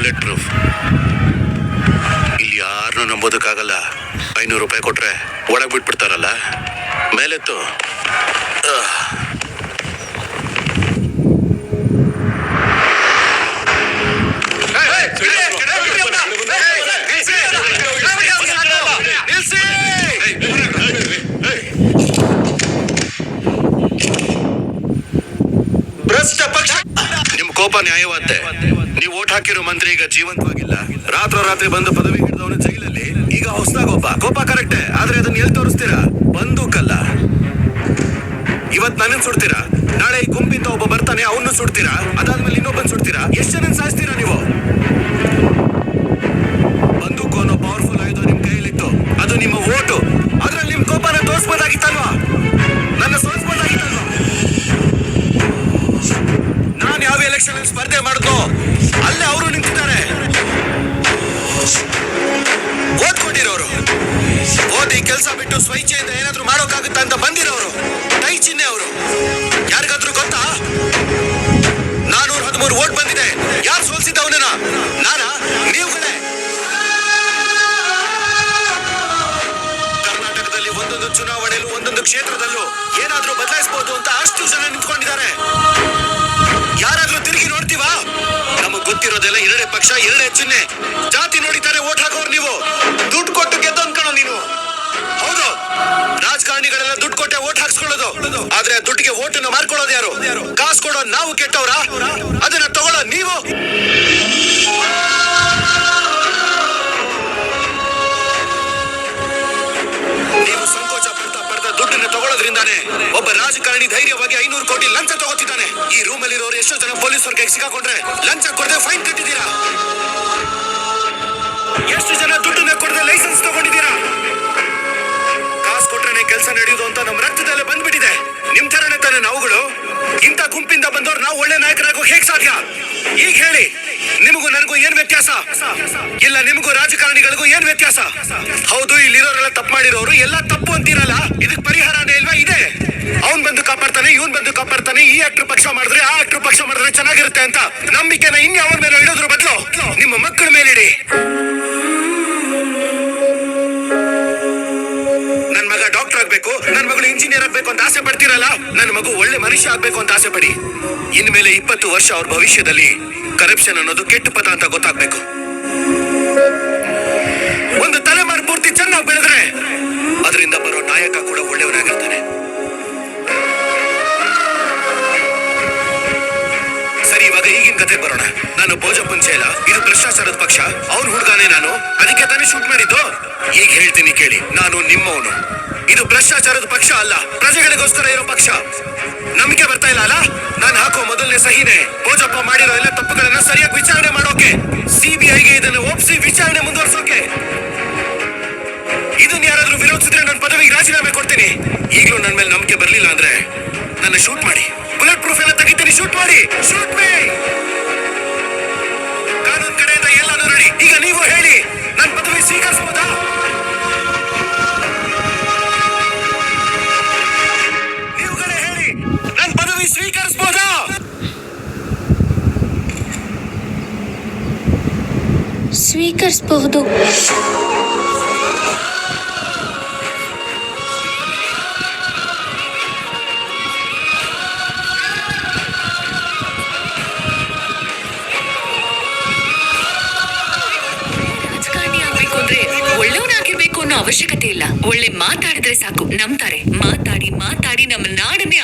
Bullet proof ಇಲ್ಲಿ ಯಾರನ್ನೂ ನಂಬೋದಕ್ಕಾಗಲ್ಲ ಐನೂರು ರೂಪಾಯಿ ಕೊಟ್ರೆ ಒಳಗೆ ಬಿಟ್ಬಿಡ್ತಾರಲ್ಲ ಮೇಲೆತ್ತು ನಿಮ್ಮ ಕೋಪ ನ್ಯಾಯವಾದ್ದೆ ನೀವು ಓಟ್ ಹಾಕಿರೋ ಮಂತ್ರಿ ಈಗ ಜೀವಂತವಾಗಿಲ್ಲ. ರಾತ್ರೋರಾತ್ರಿ ಬಂದು ಪದವಿ ಹಿಡಿದವನು ಜೈಲಲ್ಲಿ. ಈಗ ಹೊಸದಾಗ ಒಬ್ಬ. ಕೋಪ ಕರೆಕ್ಟೇ. ಆದ್ರೆ ಅದನ್ನ ಎಲ್ಲಿ ತೋರಿಸ್ತೀರಾ? ಬಂದೂಕಲ್ಲ. ಇವತ್ ನನ್ನ ಸುಡ್ತೀರಾ? ನಾಳೆ ಈ ಗುಂಪಿಂದ ಒಬ್ಬ ಬರ್ತಾನೆ ಅವನು ಸುಡ್ತೀರಾ? ಅದಾದ್ಮೇಲೆ ಇನ್ನೊಬ್ಬನ್ ಸುಡ್ತೀರಾ? ಎಷ್ಟು ಜನ ಸಾಯಿಸ್ತೀರಾ ನೀವು? ಬಂದೂಕು ಅನ್ನೋ ಪವರ್ಫುಲ್ ಆಯುಧ ನಿಮ್ ಕೈಯಲ್ಲಿತ್ತು. ಅದು ನಿಮ್ಮ ಓಟು. ಅದ್ರಲ್ಲಿ ನಿಮ್ ಕೋಪನ ತೋರಿಸ್ಬೋದಾಗಿತ್ತಲ್ವಾ? ನನ್ನ ಸೋಲಿಸ್ಬೋದಾಗಿತ್ತಲ್ವಾ ನಾನು ಯಾವ ಎಲೆಕ್ಷನ್ ಸ್ಪರ್ಧೆ ಮಾಡಿದ್ನೋ? ಓದಿ ಕೆಲಸ ಬಿಟ್ಟು ಸ್ವೈಚ್ಛೆಯಿಂದ ಏನಾದ್ರೂ ಮಾಡೋಕ್ಕಾಗುತ್ತಾ ಅಂತ ಬಂದಿರೋರು, ಕೈ ಚಿಹ್ನೆ ಅವರು. ಯಾರಿಗಾದ್ರೂ ಗೊತ್ತಾ? ನಾನೂರ ಹದಿಮೂರು ಓಟ್ ಬಂದಿದೆ. ಯಾರು ಸೋಲ್ಸಿದ್ದವನ ನಾನಾ? ನೀವುಗಳೇ ಕರ್ನಾಟಕದಲ್ಲಿ ಒಂದೊಂದು ಚುನಾವಣೆಯಲ್ಲೂ ಒಂದೊಂದು ಕ್ಷೇತ್ರದಲ್ಲೂ ಏನಾದ್ರೂ ಬದಲಾಯಿಸಬಹುದು ಅಂತ ಅಷ್ಟು ಜನ ನಿಂತ್ಕೊಂಡಿದ್ದಾರೆ. ಯಾರಾದ್ರೂ ತಿರುಗಿ ನೋಡ್ತೀವಾ? ನಮಗ್ ಗೊತ್ತಿರೋದೆಲ್ಲ ಎರಡೇ ಪಕ್ಷ, ಎರಡೇ ಚಿಹ್ನೆ ಜಾತಿ ನೋಡಿದ್ದಾರೆ ಓಟ್ ಹಾಕೋರು ನೀವು. ದುಡ್ಡು ಕೊಟ್ಟು ಗೆದ್ದು ಕೊಟ್ಟೆ ಓಟ್ ಹಾಕ್ಸ್ಕೊಳ್ಳೋದು. ಆದ್ರೆ ದುಡ್ಡಿಗೆ ಓಟನ್ನ ಮಾರ್ಕೊಳ್ಳೋದು ಯಾರು? ಕಾಸು ಕೊಡೋ ನಾವು ಕೆಟ್ಟವ್ರ? ಅದನ್ನ ತಗೊಳ್ಳೋ ನೀವು? ನೀವು ಸಂಕೋಚ ಒಬ್ಬ ರಾಜಕಾರಣಿ ಧೈರ್ಯವಾಗಿ ಐನೂರು ಕೋಟಿ ಲಂಚ ತಗೋತಿದ್ದಾನೆ. ಈ ರೂಮ್ ಅಲ್ಲಿರೋರು ಎಷ್ಟೋ ಜನ ಪೊಲೀಸ್ ಕೈಗೆ ಸಿಗಾಕೊಂಡ್ರೆ ಲಂಚ ಕೊಡದೆ ಫೈನ್ ಕಟ್ಟಿದ್ದೀರಾ? ಇಲ್ಲ, ನಿಮಗೂ ರಾಜಕಾರಣಿಗಳಿಗೂ ಏನ್ ವ್ಯತ್ಯಾಸ? ಹೌದು, ಇಲ್ಲಿರೋರೆಲ್ಲ ತಪ್ಪು ಮಾಡಿರೋರು. ಎಲ್ಲ ತಪ್ಪು ಅಂತೀರಲ್ಲ? ಇದಕ್ ಪರಿಹಾರನೇ ಇಲ್ವಾ ಇದೆ. ಅವ್ನ್ ಬಂದು ಕಾಪಾಡ್ತಾನೆ, ಇವನ್ ಬಂದು ಕಾಪಾಡ್ತಾನೆ. ಈ ಆಕ್ಟರ್ ಪಕ್ಷ ಮಾಡಿದ್ರೆ ಆ ಆಕ್ಟರ್ ಪಕ್ಷ ಮಾಡಿದ್ರೆ ಚೆನ್ನಾಗಿರುತ್ತೆ ಅಂತ ನಂಬಿಕೆನ ಇನ್ಯಾವ ಮೇಲೆ ಇಡೋದ್ರ ಬದಲು? ನಿಮ್ಮ ಮಕ್ಕಳ ಮೇಲಿಡಿ. ನನ್ ಮಗ ಡಾಕ್ಟರ್ ಆಗ್ಬೇಕು, ನನ್ ಮಗಳು ಇಂಜಿನಿಯರ್ ಆಗ್ಬೇಕು ಅಂತ ಆಸೆ ಪಡ್ತೀರಲ್ಲ? ನನ್ನ ಮಗು ಒಳ್ಳೆ ಮನುಷ್ಯ ಆಗ್ಬೇಕು ಅಂತ ಆಸೆ ಪಡಿ. ಇನ್ಮೇಲೆ ಇಪ್ಪತ್ತು ವರ್ಷ ಅವ್ರ ಭವಿಷ್ಯದಲ್ಲಿ ಕರಪ್ಷನ್ ಅನ್ನೋದು ಕೆಟ್ಟ ಪದ ಅಂತ ಗೊತ್ತಾಗ್ಬೇಕು. ಒಂದು ತಲೆಮಾರು ಪೂರ್ತಿ ಚೆನ್ನಾಗಿ ಬೆಳೆದ್ರೆ ಅದರಿಂದ ಬರೋ ನಾಯಕ ಕೂಡ ಒಳ್ಳೆಯವನಾಗಿರ್ತಾನೆ. ಸರಿ, ಇವಾಗ ಈಗಿನ ಕತೆ ಬರೋಣ. ನಾನು ಭೋಜಪ್ಪನ್ ಚೇಲ ಇದು ಭ್ರಷ್ಟಾಚಾರದ ಪಕ್ಷ, ಅವ್ರ ಹುಡುಗಾನೆ ನಾನು. ಅದಕ್ಕೆ ತಾನೇ ಶೂಟ್ ಮಾಡಿದ್ದು? ಈಗ ಹೇಳ್ತೀನಿ ಕೇಳಿ, ನಾನು ನಿಮ್ಮವನು. ಇದು ಭ್ರಷ್ಟಾಚಾರದ ಪಕ್ಷ ಅಲ್ಲ, ಪ್ರಜೆಗಳಿಗೋಸ್ಕರ ಇರೋ ಪಕ್ಷ. ನಂಬಿಕೆ ಬರ್ತಾ ಇಲ್ಲ ಅಲ್ಲ? ನಾನು ಹಾಕೋ ಮೊದಲನೇ ಸಹಿನೆ. ಭೋಜಪ್ಪ ಮಾಡಿರೋ ಎಲ್ಲ ತಪ್ಪುಗಳನ್ನ ಸರಿಯಾಗಿ ವಿಚಾರಣೆ ಮಾಡೋಕೆ, ಸಿಬಿಐಗೆ ಇದನ್ನು ಒಪ್ಸಿ ವಿಚಾರಣೆ ಮುಂದುವರ್ಸೋಕೆ. ಇದನ್ನ ಯಾರಾದ್ರೂ ವಿರೋಧಿಸಿದ್ರೆ ನನ್ನ ಪದವಿಗೆ ರಾಜೀನಾಮೆ ಕೊಡ್ತೀನಿ. ಈಗಲೂ ನನ್ನ ಮೇಲೆ ನಂಬಿಕೆ ಬರಲಿಲ್ಲ ಅಂದ್ರೆ ನನ್ನ ಶೂಟ್ ಮಾಡಿ. ಬುಲೆಟ್ ಪ್ರೂಫ್ ಎಲ್ಲ ತೆಗಿತೀನಿ ಶೂಟ್ ಮಾಡಿ ಸ್ವೀಕರಿಸಬಹುದು. ಅವಶ್ಯಕತೆ ಇಲ್ಲ. ಒಳ್ಳೆ ಮಾತಾಡಿದ್ರೆ ಸಾಕು ನಂಬ್ತಾರೆ. ಮಾತಾಡಿ ಮಾತಾಡಿ ನಮ್ಮ ನಾಡನ್ನ